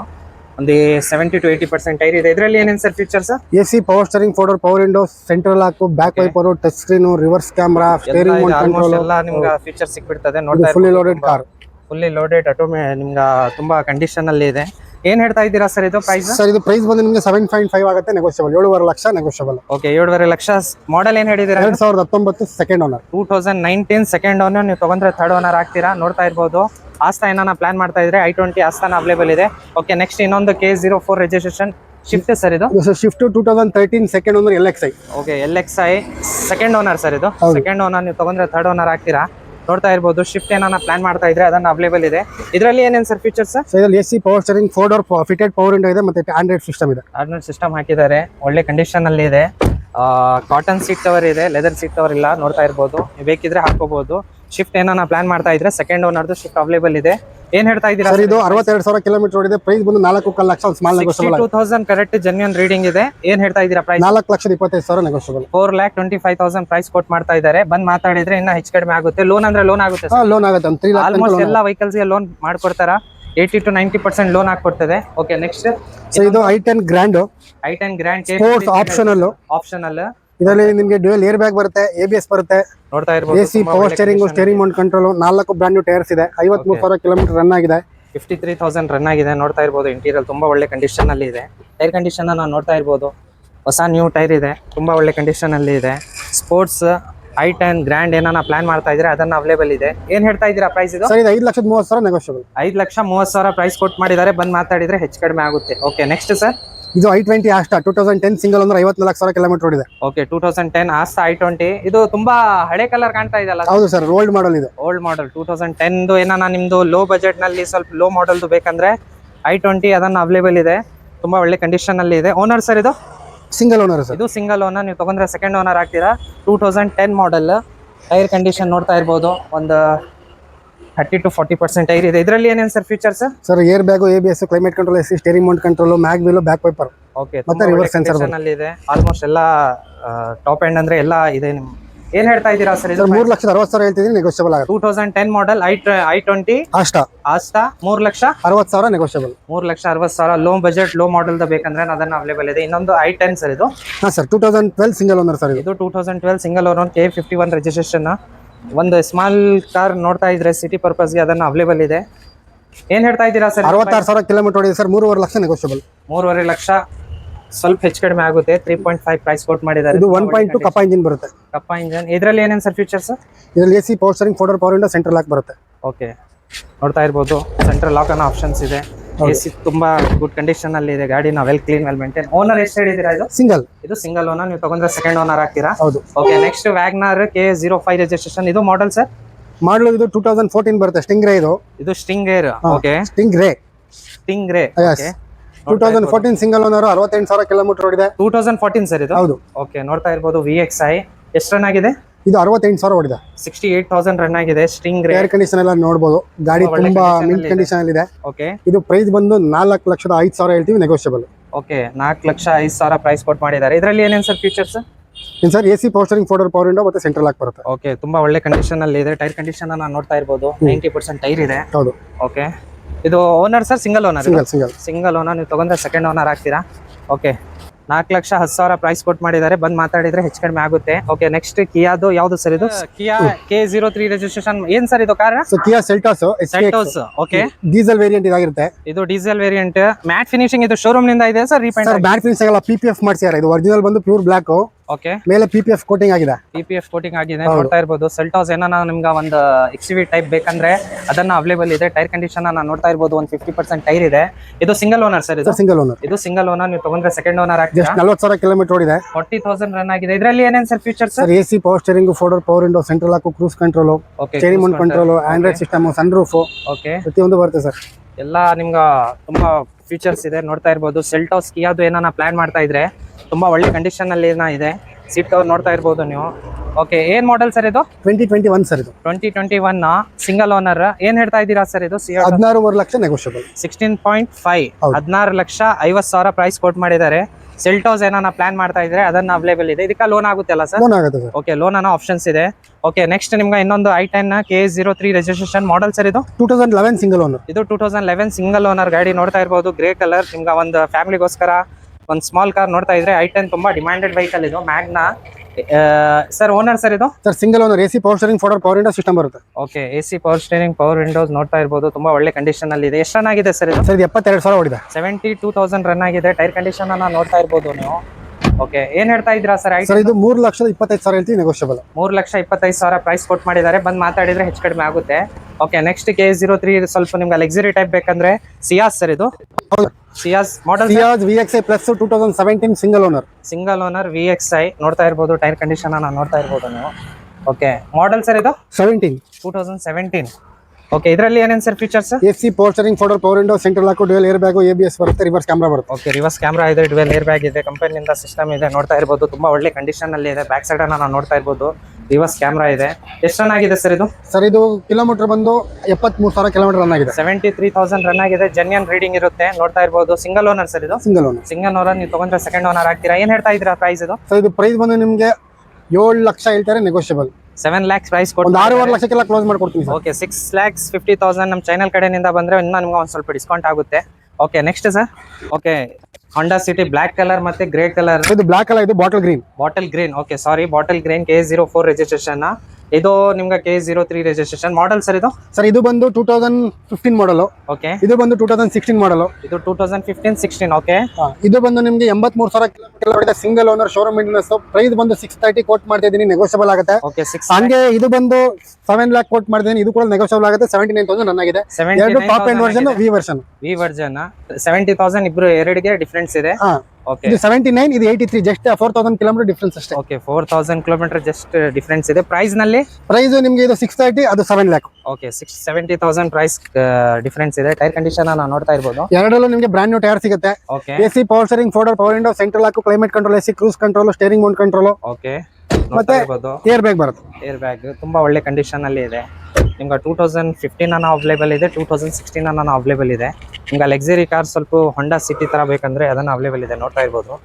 ಒಂದು seventy to eighty percent tyre ಇದೆ. ಇದರಲ್ಲಿ ಏನೇನು sir features A C power steering photo power window central ಹಾಕು back wiper touch screen reverse camera steering ಎಲ್ಲ ನಿಮ್ಗೆ ಫೀಚರ್ ಸಿಕ್ಬಿಡ್ತದೆ. ನೋಡ್ತಾ fully loaded car fully loaded ಅಟೋಮೆ ನಿಮ್ಗೆ ತುಂಬಾ ಕಂಡೀಷನ್ ಅಲ್ಲಿ ಇದೆ. ಏನ್ ಹೇಳ್ತಾ ಇದ್ದೀರಾ ಸರ್ ಇದು ಪ್ರೈಸ್ ಸರ್ ಇದು ಪ್ರೈಸ್ ಬಂದು ನಿಮಗೆ ಸೆವೆನ್ ಪಾಯಿಂಟ್ ಫೈವ್ ಆಗುತ್ತೆ ನೆಗೋಷಿಯಬಲ್ ಏಳುವರೆ ಲಕ್ಷ ನೆಗೋಷಿಯಬಲ್ ಓಕೆ ಏಳುವರೆ ಲಕ್ಷ. ಮಾಡೆಲ್ ಏನ್ ಹೇಳಿದ್ದೀರಾ ಎರಡ್ ಸಾವಿರದ ಹತ್ತೊಂಬತ್ತು second owner two thousand nineteen second owner ನೀವು ತಗೊಂಡ್ರೆ ಥರ್ಡ್ ಓನರ್ ಆಗ್ತೀರಾ? ನೋಡ್ತಾ ಇರ್ಬೋದು. ಆಸ್ತಾ ಏನಾನ ಪ್ಲಾನ್ ಮಾಡ್ತಾ ಇದ್ರೆ ಐ ಟ್ವೆಂಟಿ ಆಸ್ತಾನ ಅವೈಲೇಬಲ್ ಇದೆ. ಓಕೆ ನೆಕ್ಸ್ಟ್ ಇನ್ನೊಂದು K zero four registration Swift sir ಇದು? Swift two thousand thirteen second owner L X I okay L X I second owner sir ಇದು. ಸೆಕೆಂಡ್ ಓನರ್ ನೀವು ತಗೊಂಡ್ರೆ ಥರ್ಡ್ ಓನರ್ ಆಗ್ತೀರಾ? ನೋಡ್ತಾ ಇರ್ಬೋದು. ಶಿಫ್ಟ್ ಏನಾನ ಪ್ಲಾನ್ ಮಾಡ್ತಾ ಇದ್ರೆ ಅದನ್ನ ಅವೈಲೇಬಲ್ ಇದೆ. ಇದರಲ್ಲಿ ಏನೇನು ಸರ್ ಫೀಚರ್ಸ್ ಸೊ ಇದರಲ್ಲಿ A C power steering four door fitted power window ಇದೆ ಮತ್ತೆ ಆಂಡ್ರಾಯ್ಡ್ ಸಿಸ್ಟಮ್ ಇದೆ. ಆಂಡ್ರಾಯ್ಡ್ ಸಿಸ್ಟಮ್ ಹಾಕಿದ್ದಾರೆ. ಒಳ್ಳೆ ಕಂಡೀಷನ್ ಅಲ್ಲಿ ಇದೆ. ಕಾಟನ್ ಸೀಟ್ ಕವರ್ ಇದೆ ಲೆದರ್ ಸೀಟ್ ಕವರ್ ಇಲ್ಲ ನೋಡ್ತಾ ಇರ್ಬೋದು. ಬೇಕಿದ್ರೆ ಹಾಕೋಬಹುದು ಶಿಫ್ಟ್ ಏನಾನ ಪ್ಲಾನ್ ಮಾಡ್ತಾ ಇದ್ರೆ ಸೆಕೆಂಡ್ ಓನರ್ದು ಶಿಫ್ಟ್ ಅವೈಲೇಬಲ್ ಇದೆ. ಏನ್ ಹೇಳ್ತಾ ಇದ್ದೀರಾ ಸರ್ ಇದು ಅರವತ್ತೆರಡು ಸಾವಿರ ಕಿಲೋಮೀಟರ್ ಓಡಿದೆ ಪ್ರೈಸ್ ಬಂದು ನಾಲ್ಕು lakh small negotiable two thousand correct genuine reading ಇದೆ. ಏನ್ ಹೇಳ್ತಾ ಇದೀರಾ ಪ್ರೈಸ್ ನಾಲ್ಕು ಲಕ್ಷದ ಇಪ್ಪತ್ತೈದು ಸಾವಿರ negotiable four lakh twenty five thousand price quote ಮಾಡ್ತಾ ಇದ್ದಾರೆ. ಬಂದ್ ಮಾತಾಡಿದ್ರೆ ಇನ್ನ ಹೆಚ್ಚು ಕಡಿಮೆ ಆಗುತ್ತೆ. ಲೋನ್ ಅಂದ್ರೆ ಲೋನ್ ಆಗುತ್ತೆ ಲೋನ್ ಆಗುತ್ತೆ. ತ್ರೀ ಆಲ್ಮೋಸ್ಟ್ ಎಲ್ಲ ವೆಹಿಕಲ್ಸ್ಗೆ loan ಮಾಡ್ಕೊಡ್ತಾರ? Eighty to ninety percent loan ಹಾಕೊಡ್ತದೆ okay next ಇದು I ten Grand I ten Grand sports optional optional ಇದರಲ್ಲಿ ನಿಮಗೆ ಡ್ಯೂಯಲ್ ಏರ್ ಬ್ಯಾಗ್ ಬರುತ್ತೆ ಎ ಬಿ ಎಸ್ ಬರುತ್ತೆ. ನೋಡ್ತಾ A C power steering steering mount control ನಾಲ್ಕು brand new tyres ಇದೆ. ಐವತ್ಮೂರು ಸಾವಿರ ಕಿಲೋಮೀಟರ್ ರನ್ ಆಗಿದೆ. ಫಿಫ್ಟಿ ತ್ರೀ ತೌಸಂಡ್ ರನ್ ಆಗಿದೆ ನೋಡ್ತಾ ಇರ್ಬೋದು ಇಂಟೀರಿಯರ್ ತುಂಬಾ ಒಳ್ಳೆ ಕಂಡೀಷನ್ ಅಲ್ಲಿ ಇದೆ. ಟೈರ್ ಕಂಡೀಷನ್ ನಾವು ನೋಡ್ತಾ ಇರ್ಬೋದು ಹೊಸ ನ್ಯೂ ಟೈರ್ ಇದೆ ತುಂಬಾ ಒಳ್ಳೆ ಕಂಡೀಷನ್ ಅಲ್ಲಿ ಇದೆ. ಸ್ಪೋರ್ಟ್ಸ್ ಐ ಟೆನ್ ಗ್ರ್ಯಾಂಡ್ ಏನಾನ ಪ್ಲಾನ್ ಮಾಡ್ತಾ ಇದ್ರೆ ಅದನ್ನ ಅವೈಲೇಬಲ್ ಇದೆ. ಏನ್ ಹೇಳ್ತಾ ಇದೀರಾ ಪ್ರೈಸ್ ಇದು? ಸರ್ ಇದು ಐದು ಲಕ್ಷದ ಮೂವತ್ತು ಸಾವಿರ ನೆಗೋಷಿಯಬಲ್ ಐದು ಲಕ್ಷ ಮೂವತ್ತು ಸಾವಿರ ಪ್ರೈಸ್ ಕೊಟ್ಟು ಮಾಡಿದ್ದಾರೆ ಬಂದ್ ಮಾತಾಡಿದ್ರೆ ಹೆಚ್ಚು ಕಡಿಮೆ ಆಗುತ್ತೆ. ಓಕೆ ನೆಕ್ಸ್ಟ್ ಸರ್ ಇದು i twenty Asta two thousand ten single ಅಂದ್ರೆ ಐವತ್ನಾಲ್ಕು ಸಾವಿರ ಕಿಲೋಮೀಟರ್ ಓಡಿದೆ. Okay two thousand ten Asta i twenty ಇದು ತುಂಬಾ ಹಳೆ ಕಲರ್ ಕಾಣ್ತಾ ಇದೆಯಲ್ಲ? ಹೌದು ಸರ್ ಓಲ್ಡ್ ಮಾಡಲ್ ಇದು. ಓಲ್ಡ್ ಮಾಡೆಲ್ ಟೂ ತೌಸಂಡ್ ಟೆನ್ದು ಏನಾನ ನಿಮ್ದು ಲೋ ಬಜೆಟ್ನಲ್ಲಿ ಸ್ವಲ್ಪ ಲೋ ಮಾಡೆಲ್ದು ಬೇಕಂದ್ರೆ ಐ ಟ್ವೆಂಟಿ ಅದನ್ನ ಅವೈಲೇಬಲ್ ಇದೆ. ತುಂಬಾ ಒಳ್ಳೆ ಕಂಡೀಷನ್ ಅಲ್ಲಿ ಇದೆ. ಓನರ್ ಸರ್ ಇದು? ಸಿಂಗಲ್ ಓನರ್ ಸರ್ ಇದು ಸಿಂಗಲ್ ಓನರ್ ನೀವು ತಗೊಂಡ್ರೆ ಸೆಕೆಂಡ್ ಓನರ್ ಆಗ್ತೀರಾ. Two thousand ten model tyre condition ನೋಡ್ತಾ ಇರ್ಬೋದು. ಒಂದು thirty to forty percent tyre ಇದೆ. ಇದರಲ್ಲಿ ಏನೇನು sir features sir air bag A B S climate control S steering mount control mag wheel back wiper okay ಮತ್ತೆ reverse sensor ಅಲ್ಲಿ ಇದೆ. Almost ಎಲ್ಲ ಟಾಪ್ ಎಂಡ್ ಅಂದ್ರೆ ಎಲ್ಲ ಇದೆ ನಿಮ್ ಏನ್ ಹೇಳ್ತಾ ಇದ್ದೀರಾ ಸರ್ ಇದು ಮೂರು ಲಕ್ಷದ ಅರವತ್ತು ಸಾವಿರ ಹೇಳ್ತಿದ್ದೀನಿ ನೆಗೋಷಿಯಬಲ್ ಆಗುತ್ತೆ. Two thousand ten model i i twenty ಅಷ್ಟ ಆಸ್ತಾ ಮೂರ್ ಲಕ್ಷ. ಅರವತ್ತು ಸಾವಿರ ನೆಗೋಷಿಯಬಲ್ ಮೂರ್ ಲಕ್ಷ ಅರವತ್ತು ಸಾವಿರ ಲೋ ಬಜೆಟ್ ಲೋ ಮಾಡೆಲ್ ಬೇಕಂದ್ರೆ ಅದನ್ನ ಅವೈಲೇಬಲ್ ಇದೆ. ಇನ್ನೊಂದು ಐ ಟೆನ್ ಸರ್ ಇದು. ಹಾಂ sir two thousand twelve single owner sir ಇದು. ಇದು two thousand twelve single owner K fifty one registration ಒಂದು ಸ್ಮಾಲ್ ಕಾರ್ ನೋಡ್ತಾ ಇದ್ರೆ ಸಿಟಿ ಪರ್ಪಸ್ಗೆ ಅದನ್ನ ಅವೈಲೇಬಲ್ ಇದೆ. ಏನ್ ಹೇಳ್ತಾ ಇದ್ದೀರಾ ಸರ್ ಅರವತ್ತಾರು ಸಾವಿರ ಕಿಲೋಮೀಟರ್ ಓಡಿದೆ ಸರ್ ಮೂರುವರೆ ಲಕ್ಷ ನೆಗೋಷಿಯಬಲ್ ಮೂರುವರೆ ಲಕ್ಷ. ಸ್ವಲ್ಪ ಹೆಚ್ಚು ಕಡಿಮೆ ಆಗುತ್ತೆ. Three point five price quote ಮಾಡಿದ್ದಾರೆ. ಇದು one point two Kappa engine ಬರುತ್ತೆ. ಕಪ್ಪ ಇಂಜನ್ ಇದರಲ್ಲಿ ಏನೇನು ಸರ್ ಫೀಚರ್ಸ್ ಇದರಲ್ಲಿ A C power steering four door power window central lock ಬರುತ್ತೆ. ಓಕೆ ನೋಡ್ತಾ ಇರ್ಬೋದು. ಸೆಂಟ್ರಲ್ ಲಾಕ್ ಅನ್ನೋ ಆಪ್ಷನ್ಸ್ ಇದೆ. ಎ ಸಿ ತುಂಬಾ ಗುಡ್ ಕಂಡೀಷನ್ ಅಲ್ಲಿ ಇದೆ ಗಾಡಿ ನಾವ್ well clean well maintain owner ಎಷ್ಟು ಹೇಳಿದೀರಾ ಇದು? ಸಿಂಗಲ್ ಇದು ಸಿಂಗಲ್ ಓನರ್ ನೀವು ತಗೊಂಡ್ರೆ ಸೆಕೆಂಡ್ ಓನರ್ ಆಗ್ತೀರಾ ಹೌದು. Okay next Wagon R K zero five registration ಇದು ಮಾಡಲ್ ಸರ್ ಮಾಡಲ್ ಇದು ಟೂ ತೌಸಂಡ್ ಫೋರ್ಟೀನ್ ಬರುತ್ತೆ ಸ್ಟಿಂಗ್ ರೇ ಇದು ಇದು Stingray okay Stingray Stingray two thousand fourteen single owner ಅರವತ್ತೆಂಟು ಸಾವಿರ ಕಿಲೋಮೀಟರ್ ಓಡಿದೆ. ಟೂ ತೌಸಂಡ್ ಫೋರ್ಟೀನ್ ಸರ್ ಇದು? ಹೌದು. ಓಕೆ ನೋಡ್ತಾ ಇರ್ಬೋದು ವಿ ಎಕ್ಸ್ ಐ ಎಷ್ಟು ರನ್ ಆಗಿದೆ? ಇದು ಅರವತ್ತೆಂಟು ಸಾವಿರ ಓಡಿದೆ. ಸಿಕ್ಸ್ಟಿ ಏಟ್ ತೌಸಂಡ್ ರನ್ ಆಗಿದೆ ಸ್ಟಿಂಗ್ ಏರ್ ಕಂಡೀಷನ್ ಎಲ್ಲ ನೋಡಬಹುದು ಗಾಡಿ ತುಂಬಾ ಮಿಂಟ್ ಕಂಡೀಷನ್ ಅಲ್ಲಿ ಇದೆ ಓಕೆ ಇದು ಪ್ರೈಸ್ ಬಂದು ನಾಲ್ಕು ಲಕ್ಷದ ಐದು ಸಾವಿರ ಹೇಳ್ತೀವಿ ನೆಗೋಷಿಯಬಲ್ ಓಕೆ ನಾಲ್ಕು ಲಕ್ಷ ಐದು ಸಾವಿರ ಪ್ರೈಸ್ ಕೊಟ್ಟು ಮಾಡಿದ್ದಾರೆ. ಇದರಲ್ಲಿ ಏನೇನು sir features in sir A C power steering four door power window ಮತ್ತೆ ಸೆಂಟ್ರಲ್ ಆಗಿ ಬರುತ್ತೆ. ಓಕೆ ತುಂಬಾ ಒಳ್ಳೆ ಕಂಡೀಷನ್ ಅಲ್ಲಿ ಇದೆ. ಟೈರ್ ಕಂಡೀಷನ್ ನಾನು ನೋಡ್ತಾ ಇರಬಹುದು ನೈಂಟಿ ಪರ್ಸೆಂಟ್ ಟೈರ್ ಇದೆ. ಹೌದು. ಓಕೆ ಇದು owner sir single owner single single single owner ನೀವು ತಗೊಂಡ್ರೆ ಸೆಕೆಂಡ್ ಓನರ್ ಆಗ್ತೀರಾ? ಓಕೆ ನಾಲ್ಕು ಲಕ್ಷ ಹತ್ತು ಸಾವಿರ ಪ್ರೈಸ್ ಕೊಟ್ಟು ಮಾಡಿದ್ದಾರೆ. ಬಂದ್ ಮಾತಾಡಿದ್ರೆ ಹೆಚ್ಚು ಕಡಿಮೆ ಆಗುತ್ತೆ. ಓಕೆ ನೆಕ್ಸ್ಟ್ ಕಿಯಾದು ಯಾವ್ದು ಸರ್ ಇದು? Kia K zero three registration ಏನ್ ಸರ್ ಇದು car so Kia Seltos Seltos okay diesel variant ಇದಾಗಿರುತ್ತೆ. ಇದು ಡೀಸೆಲ್ ವೇರಿಯಂಟ್ ಮ್ಯಾಟ್ ಫಿನಿಶಿಂಗ್ ಇದು ಶೋರೂಮ್ನಿಂದ ಇದೆ ಸರ್ ರೀಪೇಂಟ್ ಸರ್ ಫಿನಿಶಿಂಗ್ ಎಲ್ಲ ಆಗಲ್ಲ. ಪಿ ಪಿ ಎಫ್ ಮಾಡಿಸಿದ್ದಾರೆ. ಇದು ಒರಿಜಿನಲ್ ಬಂದು ಪ್ಯೂರ್ ಬ್ಲಾಕ್ ಓಕೆ ಮೇಲೆ ಪಿ ಪಿ ಎಫ್ ಕೋಟಿಂಗ್ ಆಗಿದೆ. ಪಿ ಪಿ ಎಫ್ ಕೋಟಿಂಗ್ ಆಗಿದೆ. ನೋಡ್ತಾ ಇರ್ಬೋದು. ಸೆಲ್ಟೋಸ್ ಏನಾನ ನಿಮ್ಗೆ ಒಂದು ಎಕ್ಸಿವಿ ಟೈಪ್ ಬೇಕಂದ್ರೆ ಅದನ್ನ ಅವೈಲೇಬಲ್ ಇದೆ. ಟೈರ್ ಕಂಡೀಷನ್ ನಾನು ನೋಡ್ತಾ ಇರ್ಬೋದು. ಒಂದು ಫಿಫ್ಟಿ ಪರ್ಸೆಂಟ್ ಟೈರ್ ಇದೆ. ಇದು ಸಿಂಗಲ್ ಓನರ್ ಸರ್ ಇದು? ಸಿಂಗಲ್ ಓನರ್ ಇದು ಸಿಂಗಲ್ ಓನರ್ ನೀವು ತಗೊಂಡ್ರೆ ಸೆಕೆಂಡ್ ಓನರ್ ಆಗಿದೆ ನಲ್ವತ್ತು ಸಾವಿರ ಕಿಲೋಮೀಟರ್ ಓಡಿದೆ. ಫಾರ್ಟಿ ತೌಸಂಡ್ ರನ್ ಆಗಿದೆ. ಇದರಲ್ಲಿ ಏನೇನು sir feature sir A C power steering four power window central lock cruise control okay steering mount control Android system sunroof okay ಪ್ರತಿಯೊಂದು ಬರುತ್ತೆ ಸರ್ ಎಲ್ಲ ನಿಮ್ಗೆ ತುಂಬಾ ಫೀಚರ್ಸ್ ಇದೆ ನೋಡ್ತಾ ಇರ್ಬೋದು. ಸೆಲ್ಟೋಸ್ ಕಿಯಾದು ಏನಾನ ಪ್ಲಾನ್ ಮಾಡ್ತಾ ಇದ್ರೆ ತುಂಬಾ ಒಳ್ಳೆ ಕಂಡೀಷನ್ ಅಲ್ಲಿ ಏನ ಇದೆ. ಸೀಟ್ ಕವರ್ ನೋಡ್ತಾ ಇರ್ಬೋದು ನೀವು. ಓಕೆ ಏನ್ ಮಾಡೆಲ್ ಸರ್ ಇದು? ಟ್ವೆಂಟಿ ಟ್ವೆಂಟಿ ಒನ್ ಸರ್ ಇದು. Twenty twenty one single owner ಏನ್ ಹೇಳ್ತಾ ಇದ್ದೀರಾ ಸರ್ ಇದು? ಹದಿನಾರೂವರೆ lakh negotiable sixteen point five ಹೌದು. ಹದಿನಾರು ಲಕ್ಷ ಐವತ್ತು ಸಾವಿರ ಪ್ರೈಸ್ ಕೊಟ್ಟು ಮಾಡಿದ್ದಾರೆ. ಸೆಲ್ಟೋಸ್ ಏನಾನ ಪ್ಲಾನ್ ಮಾಡ್ತಾ ಇದ್ರೆ ಅದನ್ನ ಅವೈಲೇಬಲ್ ಇದೆ. ಇದಕ್ಕೆ ಲೋನ್ ಆಗುತ್ತಲ್ಲ ಸರ್ ಲೋನ್ ಆಗುತ್ತೆ ಸರ್ ಓಕೆ ಲೋನ್ ಅನ್ನೋ ಆಪ್ಷನ್ಸ್ ಇದೆ. ಓಕೆ ನೆಕ್ಸ್ಟ್ ನಿಮ್ಗೆ ಇನ್ನೊಂದು i ten K zero three registration model sir ಇದು. Two thousand eleven single owner ಇದು two thousand eleven single owner ಗಾಡಿ ನೋಡ್ತಾ ಇರ್ಬೋದು. ಗ್ರೇ ಕಲರ್ ನಿಮ್ಗೆ ಒಂದು ಫ್ಯಾಮಿಲಿಗೋಸ್ಕರ ಒಂದು ಸ್ಮಾಲ್ ಕಾರ್ ನೋಡ್ತಾ ಇದ್ರೆ ಐ ಟೆನ್ ತುಂಬಾ ಡಿಮ್ಯಾಂಡೆಡ್ ವೆಹಿಕಲ್ ಇದು ಮ್ಯಾಗ್ನ ಸರ್ ಓನರ್ ಸರ್ ಇದು? Sir single owner A C power steering four power window system ಬರುತ್ತೆ. Okay A C power steering power windows ನೋಡ್ತಾ ಇರ್ಬೋದು. ತುಂಬಾ ಒಳ್ಳೆ ಕಂಡೀಷನ್ ಅಲ್ಲಿ ಇದೆ. ಎಷ್ಟು ರನ್ ಆಗಿದೆ ಸರ್ ಇದು? ಸರ್ ಎಪ್ಪತ್ತೆರಡು ಸಾವಿರ ಓಡಿದೆ. ಸೆವೆಂಟಿ ಟೂ ತೌಸಂಡ್ ರನ್ ಆಗಿದೆ. ಟೈರ್ ಕಂಡೀಷನ್ ಅನ್ನ ನೋಡ್ತಾ ಇರ್ಬೋದು ನೀವು. ಓಕೆ ಏನ್ ಹೇಳ್ತಾ ಇದ್ದೀರಾ ಸರ್ ಸರ್ ಇದು ಮೂರು ಲಕ್ಷದ ಇಪ್ಪತ್ತೈದು ಸಾವಿರ ಹೇಳ್ತೀವಿ ನೆಗೋಷಿಯಬಲ್ ಮೂರು ಲಕ್ಷ ಇಪ್ಪತ್ತೈದು ಸಾವಿರ ಪ್ರೈಸ್ ಕೊಟ್ ಮಾಡಿದ್ದಾರೆ. ಬಂದು ಮಾತಾಡಿದ್ರೆ ಹೆಚ್ಚು ಕಡಿಮೆ ಆಗುತ್ತೆ. Okay next K zero three ಸ್ವಲ್ಪ ನಿಮ್ಗೆ ಲಕ್ಸುರಿ ಟೈಪ್ ಬೇಕಂದ್ರೆ ಸಿಯಾಸ್ ಸರ್ ಇದು. Ciaz model Ciaz V X I plus two thousand seventeen single owner single owner V X I ನೋಡ್ತಾ ಇರ್ಬೋದು ಟೈರ್ ಕಂಡೀಷನ್ ನಾನು ನೋಡ್ತಾ ಇರ್ಬೋದು ನೀವು. ಓಕೆ ಮಾಡಲ್ ಸರ್ ಇದು? Seventeen two thousand seventeen okay ಇದರಲ್ಲಿ ಏನೇನು sir features A C power steering photo power window central lock dual air bag A B S ಬರುತ್ತೆ ರಿವರ್ಸ್ ಕ್ಯಾಮ್ರಾ ಬರುತ್ತೆ. ಓಕೆ ರಿವರ್ಸ್ ಕ್ಯಾಮರಾ ಇದೆ ಡ್ವೆಲ್ ಏರ್ ಬ್ಯಾಗ್ ಇದೆ ಕಂಪನಿಯಿಂದ system ಇದೆ ನೋಡ್ತಾ ಇರ್ಬೋದು. ತುಂಬಾ ಒಳ್ಳೆ ಕಂಡೀಷನ್ ಅಲ್ಲಿ ಇದೆ ಬ್ಯಾಕ್ ಸೈಡ್ ಅನ್ನ ನಾವು ನೋಡ್ತಾ ಇರ್ಬೋದು. ರಿವರ್ಸ್ ಕ್ಯಾಮರಾ ಇದೆ. ಎಷ್ಟು ರನ್ ಆಗಿದೆ ಸರ್ ಇದು? ಸರ್ ಇದು ಕಿಲೋಮೀಟರ್ ಬಂದು ಎಪ್ಪತ್ಮೂರು ಸಾವಿರ ಕಿಲೋಮೀಟರ್ ರನ್ ಆಗಿದೆ. ಸೆವೆಂಟಿ ತ್ರೀ ತೌಸಂಡ್ ರನ್ ಆಗಿದೆ ಜೆನ್ಯನ್ ರೀಡಿಂಗ್ ಇರುತ್ತೆ ನೋಡ್ತಾ ಇರ್ಬೋದು. ಸಿಂಗಲ್ ಓನರ್ ಸರ್ ಇದು? ಸಿಂಗಲ್ ಓನರ್ ಸಿಂಗಲ್ ಓನರ್ ನೀವು ತಗೊಂಡ್ರೆ ಸೆಕೆಂಡ್ ಓನರ್ ಆಗ್ತೀರಾ? ಏನು ಹೇಳ್ತಾ ಇದ್ದೀರಾ ಪ್ರೈಸ್ ಇದು? ಸರ್ ಇದು ಪ್ರೈಸ್ ಬಂದು ನಿಮಗೆ ಏಳು ಲಕ್ಷ ಹೇಳ್ತಾರೆ ನೆಗೋಷಿಯಬಲ್ ಸೆವೆನ್ ಲ್ಯಾಕ್ಸ್ ಪ್ರೈಸ್ ಒಂದು ಕೊಟ್ಟು ಆರೂವರೆ ಲಕ್ಷಕ್ಕೆಲ್ಲ ಕ್ಲೋಸ್ ಮಾಡ್ಕೊಡ್ತೀವಿ okay six lakhs fifty thousand ನಮ್ಮ ಚಾನಲ್ ಕಡೆಯಿಂದ ಬಂದರೆ ಇನ್ನೂ ನಿಮ್ಗೆ ಒಂದು ಸ್ವಲ್ಪ ಡಿಸ್ಕೌಂಟ್ ಆಗುತ್ತೆ. Okay next sir okay Honda City black colour ಮತ್ತೆ ಗ್ರೇ ಕಲರ್ ಇದು ಬ್ಲಾಕ್ ಕಲರ್ ಇದು bottle green bottle green okay sorry bottle green K zero four registration ಇದು ನಿಮ್ಗೆ K zero three registration model sir ಇದು? Sir ಇದು ಬಂದು two thousand fifteen model okay ಇದು ಬಂದು ಟೂ ತೌಸಂಡ್ ಸಿಕ್ಸ್ಟೀನ್ ಮಾಡಲ್ ಇದು two thousand fifteen sixteen okay ಇದು ಬಂದು ನಿಮಗೆ ಎಂಬತ್ಮೂರು ಸಾವಿರ kilometre single owner showroom maintenance price ಬಂದು ಸಿಕ್ಸ್ ತರ್ಟಿ ಕೋಟ್ ಮಾಡ್ತಾ ಇದೀನಿ ನೆಗೋಷಿಯಬಲ್ ಆಗುತ್ತೆ. ಓಕೆ ಸಿಕ್ಸ್ ಹಂಗೆ ಇದು ಬಂದು ಸೆವೆನ್ ಲ್ಯಾಕ್ ಕೋಟ್ ಮಾಡ್ತೀನಿ ಇದು ಕೂಡ ನೆಗೋಷಿಯಬಲ್ ಆಗುತ್ತೆ. ಸೆವೆಂಟಿ ನೈನ್ ತೌಸಂಡ್ ರನ್ ಆಗಿದೆ ಎರಡು top end version V version V version seventy thousand ಇಬ್ರು ಎರಡಿಗೆ ಡಿಫ್ರೆನ್ಸ್ ಇದೆ. ಇದು ಸೆವೆಂಟಿ ನೈನ್ ಇದು eighty three just four thousand kilometre difference ಅಷ್ಟೇ. Okay four thousand kilometre just difference ಇದೆ. ಪ್ರೈಸ್ನಲ್ಲಿ? ಪ್ರೈಸ್ ನಿಮಗೆ ಇದು ಸಿಕ್ಸ್ ತರ್ಟಿ ಅದು seven lakh okay six seventy thousand price difference ಇದೆ. ಟೈರ್ ಕಂಡೀಷನ್ ನಾವು ನೋಡ್ತಾ ಇರ್ಬೋದು. ಎರಡರಲ್ಲೂ ನಿಮಗೆ ಬ್ರಾಂಡ್ ನ್ಯೂ ಟೈರ್ ಸಿಗುತ್ತೆ. Okay A C power steering four door power window central lock climate control AC C cruise control steering mount control okay ಮತ್ತೆ- air bag ಬರುತ್ತೆ. Air bag ತುಂಬಾ ಒಳ್ಳೆ ಕಂಡೀಷನ್ ಅಲ್ಲಿ ಇದೆ. ನಿಮ್ಗೆ ಟೂ ತೌಸಂಡ್ ಫಿಫ್ಟೀನ್ ಅನ್ನ available ಇದೆ ಟೂ ತೌಸಂಡ್ ಸಿಕ್ಸ್ಟೀನ್ ಅನ್ನ ಅವೈಲೇಬಲ್ ಇದೆ. ನಿಮ್ಗೆ ಲಕ್ಸರಿ ಕಾರ್ ಸ್ವಲ್ಪ ಹೊಂಡಾ ಸಿಟಿ ತರ ಬೇಕಂದ್ರೆ ಅದನ್ನ ಅವೈಲೇಬಲ್ ಇದೆ ನೋಡ್ತಾ ಇರ್ಬೋದು.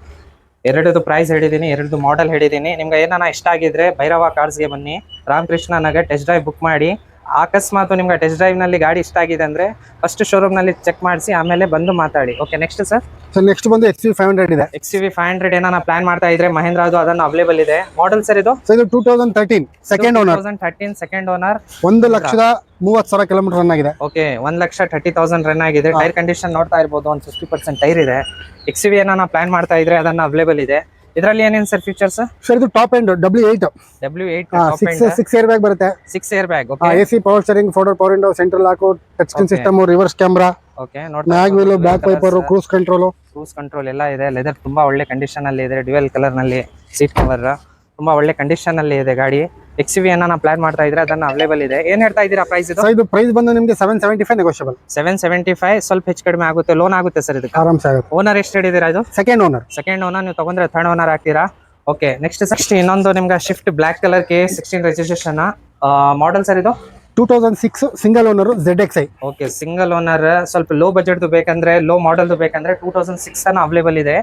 ಎರಡದು ಪ್ರೈಸ್ ಹೇಳಿದ್ದೀನಿ ಎರಡದು ಮಾಡೆಲ್ ಹೇಳಿದ್ದೀನಿ ನಿಮ್ಗೆ ಏನಾನ ಇಷ್ಟ ಆಗಿದ್ರೆ ಭೈರವ ಕಾರ್ಸ್ಗೆ ಬನ್ನಿ. Ramakrishna Nagar test drive book ಮಾಡಿ. ಅಕಸ್ಮಾತ್ ನಿಮ್ಗೆ ಟೆಸ್ಟ್ ಡ್ರೈವ್ನಲ್ಲಿ ಗಾಡಿ ಇಷ್ಟ ಆಗಿದೆ ಅಂದ್ರೆ ಫಸ್ಟ್ ಶೋರೂಮ್ನಲ್ಲಿ ಚೆಕ್ ಮಾಡಿಸಿ ಆಮೇಲೆ ಬಂದು ಮಾತಾಡಿ. Okay next sir sir next ಬಂದು ಎಕ್ಸ್ ವಿ ಫೈವ್ ಹಂಡ್ರೆಡ್ ಇದೆ. ಎಕ್ಸ್ ವಿ ಫೈವ್ ಹಂಡ್ರೆಡ್ ಏನಾನ ಪ್ಲಾನ್ ಮಾಡ್ತಾ ಇದ್ರೆ ಮಹೇಂದ್ರ ಅದು ಅದನ್ನು ಅವೈಲೇಬಲ್ ಇದೆ. ಮಾಡೆಲ್ ಸರ್ ಇದು? ಸರ್ ಇದು two thousand thirteen second owner thousand thirteen second owner ಒಂದು ಲಕ್ಷದ ಮೂವತ್ತು ಸಾವಿರ ಕಿಲೋಮೀಟರ್ ರನ್ ಆಗಿದೆ. ಓಕೆ ಒಂದ್ ಲಕ್ಷ ತರ್ಟಿ ತೌಸಂಡ್ ರನ್ ಆಗಿದೆ. ಟೈರ್ ಕಂಡೀಷನ್ ನೋಡ್ತಾ ಇರ್ಬೋದು ಒಂದು ಫಿಫ್ಟಿ ಪರ್ಸೆಂಟ್ ಟೈರ್ ಇದೆ. ಎಕ್ಸ್ ವಿ ಏನಾನ ಪ್ಲಾನ್ ಮಾಡ್ತಾ ಇದ್ರೆ ಅದನ್ನ ಅವೈಲೇಬಲ್ ಇದೆ. ಇದರಲ್ಲಿ ಏನೇನು ಸರ್ ಫೀಚರ್ಸ್ ಸರ್ ಇದು top end W eight W eight six six air bag ಬರುತ್ತೆ. Six air bag okay A C power steering four door power window central lock touch screen. System reverse camera okay ನೋಡ್ತಾ mag wheel back wiper cruise control cruise control ಎಲ್ಲ ಇದೆ. Leather ತುಂಬಾ ಒಳ್ಳೆ condition ಅಲ್ಲಿ ಇದೆ. Dual ಕಲರ್ನಲ್ಲಿ seat cover ತುಂಬಾ ಒಳ್ಳೆ condition ಅಲ್ಲಿ ಇದೆ ಗಾಡಿ. ಎಕ್ಸ್ ವಿ ಅನ್ನ ಪ್ಲಾನ್ ಮಾಡ್ತಾ ಇದ್ರೆ ಅದನ್ನ ಅವೈಲೇಬಲ್ ಇದೆ. ಏನ್ ಹೇಳ್ತಾ ಇದೀರಾ ಪ್ರೈಸ್ ಇದು? ಪ್ರೈಸ್ ಬಂದು ನಿಮಗೆ seven seventy five negotiable seven seventy five ಸ್ವಲ್ಪ ಹೆಚ್ಚು ಕಡಿಮೆ ಆಗುತ್ತೆ ಲೋನ್ ಆಗುತ್ತೆ ಸರ್ ಇದು ಆರಾಮ್ ಆಗುತ್ತೆ. ಓನರ್ ಎಷ್ಟು ಹೇಳಿದೀರಾ ಇದು? ಸೆಕೆಂಡ್ ಓನರ್ ಸೆಕೆಂಡ್ ಓನರ್ ನೀವು ತಗೊಂಡ್ರೆ ಥರ್ಡ್ ಓನರ್ ಆಗ್ತೀರಾ ಓಕೆ ನೆಕ್ಸ್ಟ್ ನೆಕ್ಸ್ಟ್ ಇನ್ನೊಂದು ನಿಮ್ಗೆ Swift black colour K sixteen registration model sir ಇದು? Two thousand six single owner Z X I okay single owner ಸ್ವಲ್ಪ ಲೋ ಬಜೆಟ್ ಬೇಕಂದ್ರೆ ಲೋ ಮಾಡೆಲ್ದು ಬೇಕಂದ್ರೆ ಟೂ ತೌಸಂಡ್ ಸಿಕ್ಸ್ ಅನ್ನ ಅವೈಲೇಬಲ್ ಇದೆ.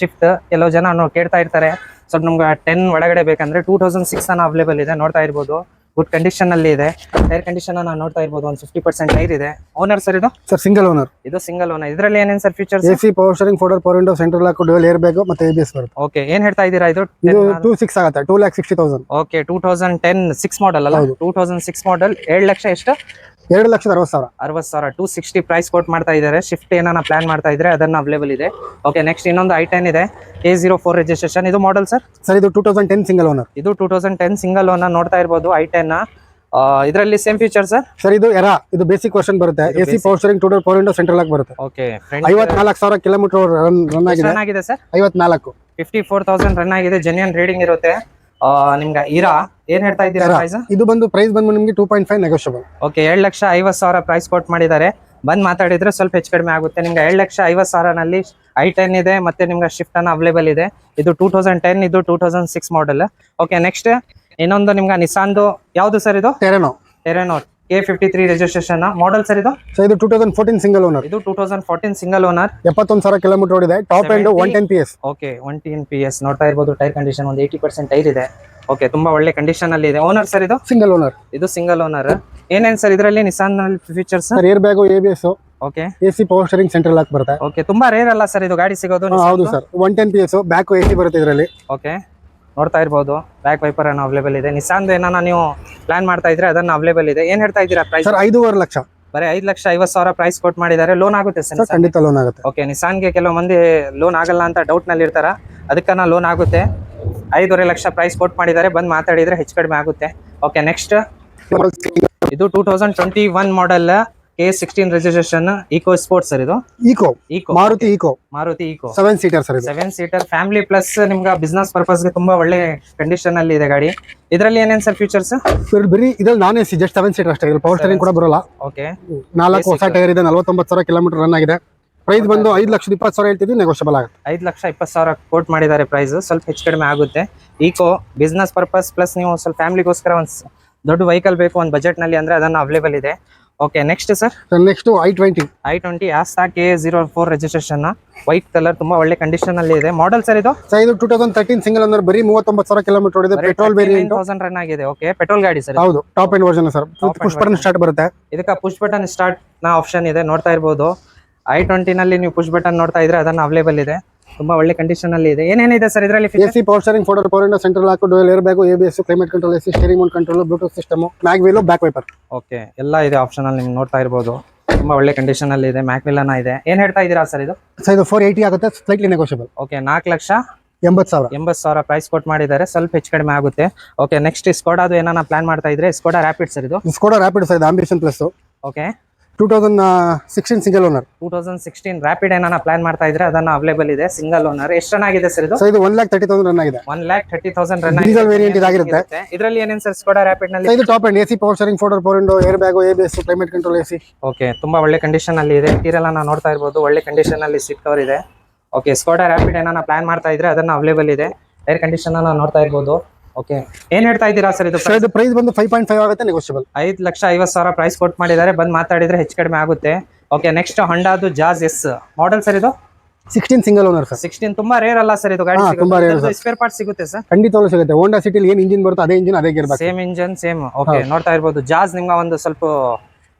ಶಿಫ್ಟ್ ಕೆಲವು ಜನ ಕೇಳ್ತಾ ಇರ್ತಾರೆ. ಸ್ವಲ್ಪ ನಮ್ಗೆ ಟೆನ್ ಒಳಗಡೆ ಬೇಕಂದ್ರೆ ಟೂ ತೌಸಂಡ್ ಸಿಕ್ಸ್ ಅನ್ನ ಅವೈಲೇಬಲ್ ಇದೆ ನೋಡ್ತಾ ಇರ್ಬೋದು. ಗುಡ್ ಕಂಡೀಷನ್ ಅಲ್ಲಿ ಇದೆ. ಟೈರ್ ಕಂಡೀಷನ್ ಅನ್ನ ನೋಡ್ತಾ ಇರ್ಬೋದು ಒಂದು ಫಿಫ್ಟಿ ಪರ್ಸೆಂಟ್ ಟೈರ್ ಇದೆ. ಓನರ್ ಸರ್ ಇದು? ಸರ್ ಸಿಂಗಲ್ ಓನರ್ ಇದು ಸಿಂಗಲ್ ಓನರ್ ಇದರಲ್ಲಿ ಏನೇನು sir features A C power steering four power window central lock dual air ಬೇಕು ಮತ್ತೆ ಎ ಬಿ ಎಸ್ ಬರುತ್ತೆ. ಓಕೆ ಏನ್ ಹೇಳ್ತಾ ಇದ್ದೀರಾ ಇದು? ಇದು ಟೂ ಸಿಕ್ಸ್ ಆಗುತ್ತೆ two lakh sixty thousand okay two thousand ten six model ಅಲ್ಲ? ಟೂ ತೌಸಂಡ್ ಸಿಕ್ಸ್ ಮಾಡೆಲ್ ಏಳು ಲಕ್ಷ ಎಷ್ಟು? ಎರಡು ಲಕ್ಷದ ಅರವತ್ತು ಸಾವಿರ. ಅರವತ್ತು ಸಾವಿರ ಟೂ ಸಿಕ್ಸ್ಟಿ ಪ್ರೈಸ್ ಕೋಟ್ ಮಾಡ್ತಾ ಇದ್ದಾರೆ. ಶಿಫ್ಟ್ ಏನಾನ ಪ್ಲಾನ್ ಮಾಡ್ತಾ ಇದ್ರೆ ಅದನ್ನ ಅವೈಲೇಬಲ್ ಇದೆ. ಓಕೆ ನೆಕ್ಸ್ಟ್ ಇನ್ನೊಂದು ಐ ಟೆನ್ ಇದೆ. ಎ ಜೀರೋ ಫೋರ್ ರಿಜಿಸ್ಟ್ರೇಷನ್ ಇದು ಮಾಡೆಲ್ ಸರ್ ಸರ್ ಇದು two thousand ten single owner ಇದು two thousand ten single owner ನೋಡ್ತಾ ಇರ್ಬೋದು ಐ ಟೆನ್ ಇದರಲ್ಲಿ ಸೇಮ್ ಫೀಚರ್ ಸರ್ ಸರ್ ಇದು ಎರಾ ಇದು ಬೇಸಿಕ್ ವರ್ಷನ್ ಬರುತ್ತೆ. A C power steering two door four window central ಆಗಿ ಬರುತ್ತೆ. ಓಕೆ ಐವತ್ನಾಲ್ಕು ಸಾವಿರ ಕಿಲೋಮೀಟರ್ ರನ್ ರನ್ ಆಗಿದೆ? ಆಗಿದೆ ಸರ್ ಐವತ್ನಾಲ್ಕು. ಫಿಫ್ಟಿ ಫೋರ್ ತೌಸಂಡ್ ರನ್ ಆಗಿದೆ ಜೆನ್ಯನ್ ರೀಡಿಂಗ್ ಇರುತ್ತೆ. ಆ, ನಿಮ್ಗೆ ಇರಾ. ಏನ್ ಹೇಳ್ತಾ ಇದ್ದೀರಾ ಪ್ರೈಸ್ ಇದು ಬಂದು ಪ್ರೈಸ್ ಬಂದು ನಿಮಗೆ two point five negotiable okay ಏಳು ಲಕ್ಷ ಐವತ್ತು ಸಾವಿರ ಪ್ರೈಸ್ ಕೋಟ್ ಮಾಡಿದ್ದಾರೆ. ಬಂದ್ ಮಾತಾಡಿದ್ರೆ ಸ್ವಲ್ಪ ಹೆಚ್ಚು ಕಡಿಮೆ ಆಗುತ್ತೆ. ನಿಮ್ಗೆ ಏಳು ಲಕ್ಷ ಐವತ್ತು ಸಾವಿರನಲ್ಲಿ ಐ ಟೆನ್ ಇದೆ ಮತ್ತೆ ನಿಮ್ಗೆ ಶಿಫ್ಟ್ ಅನ್ನ ಅವೈಲೇಬಲ್ ಇದೆ. ಇದು ಟೂ ತೌಸಂಡ್ ಟೆನ್ ಇದು two thousand six model okay next ಇನ್ನೊಂದು ನಿಮ್ಗೆ ನಿಸಾನ್ದು ಯಾವ್ದು ಸರ್ ಇದು? Terrano Terrano K fifty three registration model sir ಇದು? ಸೊ ಇದು two thousand fourteen single owner ಇದು two thousand fourteen single owner ಎಪ್ಪತ್ತೊಂದು ಸಾವಿರ ಕಿಲೋಮೀಟರ್ ಓಡಿದೆ. Top end one ten P S okay one T N P S ನೋಡ್ತಾ ಇರ್ಬೋದು tyre condition ಒಂದು eighty percent tyre ಇದೆ. ಓಕೆ ತುಂಬಾ ಒಳ್ಳೆ ಕಂಡೀಷನ್ ಅಲ್ಲಿ ಇದೆ. ಓನರ್ ಸರ್ ಇದು? ಸಿಂಗಲ್ ಓನರ್ ಇದು ಸಿಂಗಲ್ ಓನರ್ ಏನೇನ್ ಸರ್ ಇದರಲ್ಲಿ Nissan features sir airbag A B S okay AC power steering central lock ಬರುತ್ತೆ. ಓಕೆ ತುಂಬಾ ರೇರ್ ಅಲ್ಲ ಸರ್ ಇದು ಗಾಡಿ ಸಿಗೋದು ಹೌದು sir one ten P S back A C ಬರುತ್ತೆ ಇದರಲ್ಲಿ. ಓಕೆ ನೋಡ್ತಾ ಇರ್ಬೋದು. ಬ್ಯಾಕ್ ವೈಪರ್ ಅನ್ನು ಅವೈಲೇಬಲ್ ಇದೆ. ನಿಸಾನ್ ಏನಾನ ನೀವು ಪ್ಲಾನ್ ಮಾಡ್ತಾ ಇದ್ರೆ ಅದನ್ನ ಅವೈಲೇಬಲ್ ಇದೆ. ಏನ್ ಹೇಳ್ತಾ ಇದ್ದೀರಾ ಪ್ರೈಸ್ ಸರ್ ಐದೂವರೆ ಲಕ್ಷ. ಬರೀ ಐದು ಲಕ್ಷ ಐವತ್ತು ಸಾವಿರ ಪ್ರೈಸ್ ಕೊಟ್ ಮಾಡಿದ್ದಾರೆ. ಲೋನ್ ಆಗುತ್ತೆ ಸರ್ ಖಂಡಿತ ಲೋನ್ ಆಗುತ್ತೆ. ಓಕೆ ನಿಸಾನ್ಗೆ ಕೆಲವು ಮಂದಿ ಲೋನ್ ಆಗಲ್ಲ ಅಂತ ಡೌಟ್ನಲ್ಲಿ ಇರ್ತಾರ ಅದಕ್ಕನ್ನ ಲೋನ್ ಆಗುತ್ತೆ. ಐದೂವರೆ ಲಕ್ಷ ಪ್ರೈಸ್ ಕೊಟ್ಟು ಮಾಡಿದ್ದಾರೆ. ಬಂದು ಮಾತಾಡಿದ್ರೆ ಹೆಚ್ಚು ಕಡಿಮೆ ಆಗುತ್ತೆ. ಓಕೆ ನೆಕ್ಸ್ಟ್ ಇದು two thousand twenty one model K sixteen registration Eco Sports sir ಇದು Eeco Eeco Maruti Eeco Maruti Eeco seven seater sir seven seater family plus ನಿಮ್ಗೆ ಬಿಸ್ನೆಸ್ ಪರ್ಪಸ್ಗೆ ತುಂಬಾ ಒಳ್ಳೆ ಕಂಡೀಷನ್ ಅಲ್ಲಿ ಇದೆ ಗಾಡಿ. ಇದರಲ್ಲಿ ಏನೇನು ಸರ್ ಫೀಚರ್ಸ್ ಸರ್ ಬರೀ ಇದ್ರಲ್ಲಿ non A C just seven seater ಅಷ್ಟೇ ಪವರ್ ಸ್ಟೇರಿಂಗ್ ಕೂಡ ಬರೋಲ್ಲ. ಓಕೆ ನಾಲ್ಕು ಹೊಸ ಟೈರ್ ಇದೆ. ನಲವತ್ತೊಂಬತ್ತು ಸಾವಿರ ಕಿಲೋಮೀಟರ್ ರನ್ ಆಗಿದೆ. ಪ್ರೈಸ್ ಬಂದು ಐದು ಲಕ್ಷದ ಇಪ್ಪತ್ತು ಸಾವಿರ ಹೇಳ್ತಿದ್ವಿ ನೆಗೋಷಿಯಬಲ್ ಆಗುತ್ತೆ. ಐದು ಲಕ್ಷ ಇಪ್ಪತ್ತು ಸಾವಿರ ಕೋಟ್ ಮಾಡಿದ್ದಾರೆ ಪ್ರೈಸ್ ಸ್ವಲ್ಪ ಹೆಚ್ಚು ಕಡಿಮೆ ಆಗುತ್ತೆ. ಈಕೋ ಬಿಸ್ನೆಸ್ ಪರ್ಪಸ್ ಪ್ಲಸ್ ನೀವು ಸ್ವಲ್ಪ ಫ್ಯಾಮಿಲಿಗೋಸ್ಕರ ಒಂದು ದೊಡ್ಡ ವೆಹಿಕಲ್ ಬೇಕು ಒಂದು ಬಜೆಟ್ನಲ್ಲಿ ಅಂದರೆ ಅದನ್ನು ಅವೈಲೇಬಲ್ ಇದೆ. Okay next sir next I twenty I twenty Asta K zero four registration white colour ತುಂಬಾ ಒಳ್ಳೆ ಕಂಡೀಷನ್ ಅಲ್ಲಿ ಇದೆ. ಮಾಡಲ್ ಸರ್ ಇದು? ಸರ್ ಇದು ಟೂ ತೌಸಂಡ್ ತರ್ಟೀನ್ ಸಿಂಗಲ್ ಅಂದ್ರೆ ಬರೀ ಮೂವತ್ತೊಂಬತ್ತು ಸಾವಿರ ಕಿಲೋಮೀಟರ್ ಇದೆ ಪೆಟ್ರೋಲ್ ವೇರಿಯಂಟ್ ತೌಸಂಡ್ ರನ್ ಆಗಿದೆ. ಓಕೆ ಪೆಟ್ರೋಲ್ ಗಾಡಿ ಸರ್ ಹೌದು top end version sir push button start ಬರುತ್ತೆ. ಇದಕ್ಕೆ ಪುಷ್ ಬಟನ್ ಸ್ಟಾರ್ಟ್ನ ಆಪ್ಷನ್ ಇದೆ ನೋಡ್ತಾ ಇರ್ಬೋದು. ಐ ನಲ್ಲಿ ನೀವು ಪುಷ್ ಬಟನ್ ನೋಡ್ತಾ ಇದ್ರೆ ಅದನ್ನ ಅವೈಲೇಬಲ್ ಇದೆ. ತುಂಬಾ ಒಳ್ಳೆ ಕಂಡೀಷನ್ ಅಲ್ಲಿ ಇದೆ. ಏನೇನಿದೆ ಸರ್ ಇದರಲ್ಲಿ AC power steering four door power window central ಹಾಕು ಡೋಲ್ airbag A B S climate control AC steering mount control Bluetooth system mag wheel back wiper okay ಎಲ್ಲ ಇದೆ ಆಪ್ಷನ್ ಅಲ್ಲಿ ನೀವು ನೋಡ್ತಾ ಇರ್ಬೋದು. ತುಂಬಾ ಒಳ್ಳೆ ಕಂಡೀಷನ್ ಅಲ್ಲಿ ಇದೆ ಮ್ಯಾಕ್ವಿಲನ ಇದೆ. ಏನ್ ಹೇಳ್ತಾ ಇದ್ದೀರಾ ಸರ್ ಇದು? ಸರ್ ಇದು ಫೋರ್ ಏಯ್ಟಿ ಆಗುತ್ತೆ ಸ್ಲೈಟ್ಲಿ ನೆಗೋಷಿಯಬಲ್ ಓಕೆ ನಾಲ್ಕು ಲಕ್ಷ ಎಂಬತ್ತು ಸಾವಿರ. ಎಂಬತ್ತು ಸಾವಿರ ಪ್ರೈಸ್ ಕೊಟ್ಟು ಮಾಡಿದ್ದಾರೆ ಸ್ವಲ್ಪ ಹೆಚ್ಚು ಕಡಿಮೆ ಆಗುತ್ತೆ. ಓಕೆ ನೆಕ್ಸ್ಟ್ ಸ್ಕೋಡಾದು ಏನಾನ ಪ್ಲಾನ್ ಮಾಡ್ತಾ ಇದ್ರೆ ಸ್ಕೋಡಾ ರ್ಯಾಪಿಡ್ ಸರ್ ಇದು? ಸ್ಕೋಡಾ ರ್ಯಾಪಿಡ್ ಸರ್ ಇದು Ambition plus okay two thousand sixteen single owner two thousand sixteen Rapid ಏನಾನ ಪ್ಲಾನ್ ಮಾಡ್ತಾ ಇದ್ರೆ ಅದನ್ನ ಅವೈಲೇಬಲ್ ಇದೆ ಸಿಂಗಲ್ ಓನರ್ ಎಷ್ಟು ರನ್ ಆಗಿದೆ ಸರ್ ಇದು? ಇದು one lakh thirty thousand run ಆಗಿದೆ. One lakh thirty thousand run Diesel variant ಇದಾಗಿರುತ್ತೆ. ಇದರಲ್ಲಿ ಏನೇನು ಸರ್ ಸ್ಕೋಡಾ ರ್ಯಾಪಿಡ್ನಲ್ಲಿ ಇದು top end A C power steering four door power window airbag A B S climate control AC okay ತುಂಬಾ ಒಳ್ಳೆ condition ಅಲ್ಲಿ ಇದೆ. ಟೀರೆಲ್ಲ ನಾವು ನೋಡ್ತಾ ಇರ್ಬೋದು. ಒಳ್ಳೆ ಕಂಡೀಷನ್ ಅಲ್ಲಿ ಸೀಟ್ ಕವರ್ ಇದೆ. ಓಕೆ ಸ್ಕೋಡಾ ರ್ಯಾಪಿಡ್ ಏನಾನ ಪ್ಲಾನ್ ಮಾಡ್ತಾ ಇದ್ರೆ ಅದನ್ನ ಅವೈಲೇಬಲ್ ಇದೆ. ಏರ್ ಕಂಡೀಷನ್ ಅನ್ನ ನೋಡ್ತಾ ಇರ್ಬೋದು. ಓಕೆ ಏನ್ ಹೇಳ್ತಾ ಇದ್ದೀರಾ ಸರ್ ಇದು ಸರ್ ಇದು ಪ್ರೈಸ್ ಬಂದು ಫೈವ್ ಪಾಯಿಂಟ್ ಫೈವ್ ಆಗುತ್ತೆ ನೆಗೋಷಿಯಬಲ್ ಐದು ಲಕ್ಷ ಐವತ್ತು ಸಾವಿರ ಪ್ರೈಸ್ ಕೊಟ್ಟು ಮಾಡಿದ್ದಾರೆ. ಬಂದು ಮಾತಾಡಿದ್ರೆ ಹೆಚ್ಚು ಕಡಿಮೆ ಆಗುತ್ತೆ. ಓಕೆ ನೆಕ್ಸ್ಟ್ ಹೊಂಡಾದು ಜಾಸ್ ಎಸ್ ಮಾಡೆಲ್ ಸರ್ ಇದು? Sixteen single owner sir sixteen ತುಂಬಾ ರೇರ್ ಅಲ್ಲ ಸರ್ ಇದು ಗಾಡಿ ಹಾ, ತುಂಬಾ rare, ಸ್ಪೇರ್ ಪಾರ್ಟ್ ಸಿಗುತ್ತೆ ಸರ್? ಖಂಡಿತವಾಗ್ಲೂ ಸಿಗುತ್ತೆ. ಹೋಂಡಾ ಸಿಟಿಲಿ ಏನು ಇಂಜಿನ್ ಬರುತ್ತೆ ಅದೇ ಇಂಜಿನ್ ಅದೇ gear same engine same okay ನೋಡ್ತಾ ಇರ್ಬೋದು. ಜಾಸ್ ನಿಮ್ಗೆ ಒಂದು ಸ್ವಲ್ಪ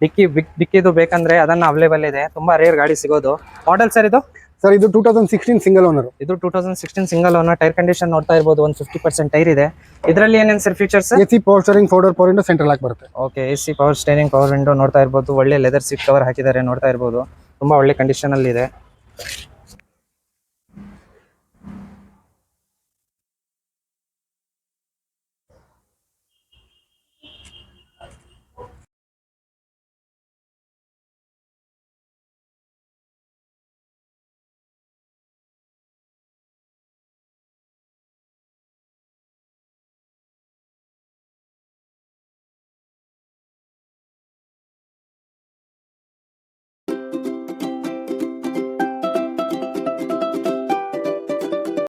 ಡಿಕ್ಕಿ ಬಿಕ್ ಡಿಕ್ಕಿದು ಬೇಕಂದ್ರೆ ಅದನ್ನ ಅವೈಲೇಬಲ್ ಇದೆ. ತುಂಬಾ ರೇರ್ ಗಾಡಿ ಸಿಗೋದು. ಮಾಡೆಲ್ ಸರ್ ಇದು? ಸರ್ ಇದು two thousand sixteen single owner ಇದು two thousand sixteen single owner tyre condition ನೋಡ್ತಾ ಇರಬಹುದು ಒಂದು ಫಿಫ್ಟಿ ಪರ್ಸೆಂಟ್ ಟೈರ್ ಇದೆ. ಇದರಲ್ಲಿ ಏನೇನು sir features A C power four door power window central ಆಗಿ ಬರುತ್ತೆ. Okay A C power steering power window ನೋಡ್ತಾ ಇರಬಹುದು ಒಳ್ಳೆ ಲೆದರ್ ಸೀಟ್ ಕವರ್ ಹಾಕಿದ್ದಾರೆ ನೋಡ್ತಾ ಇರಬಹುದು ತುಂಬಾ ಒಳ್ಳೆ ಕಂಡೀಷನ್ ಅಲ್ಲಿ ಇದೆ.